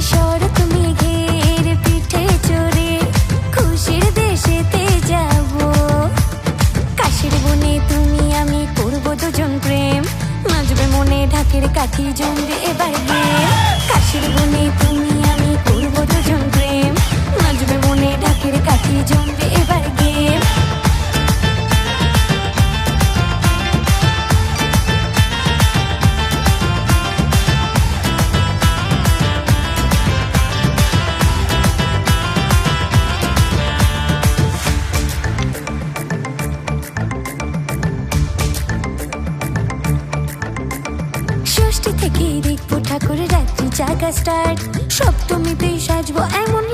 কিশোর, তুমি ঘের পিঠে চড়ে খুশির দেশেতে যাব। কাশির বনে তুমি, আমি করব দুজন প্রেম। নাচবে মনে ঢাকের কাঠি, জমবে এবার গিয়ে কি দেখব ঠাকুরের রাত্রি জায়গা স্টার্ট সপ্তমীতেই সাজবো এমন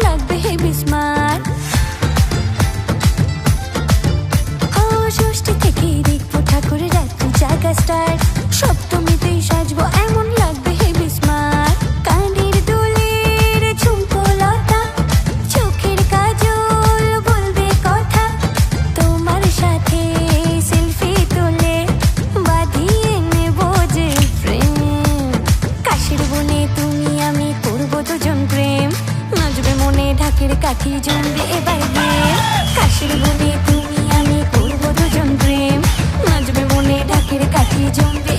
কাশির বনে তুমি আমি করব দুজন প্রেম। মনে ডাকের কাঠি জমবে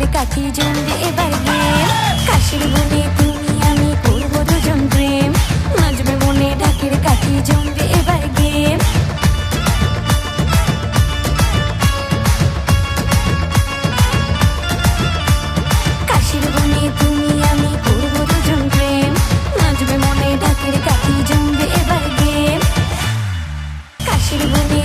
কাঠের কাঠি জমবে এবার গেম কাশির বনে তুমি, আমি করব দুজন প্রেম। নাচবে বনে ঢাকের কাঠি জমবে এবার গেম। কাশির বনে তুমি, আমি করব দুজন প্রেম। নাচবে মনে ঢাকের কাঠি জমবে এবার গেম। কাশির বনে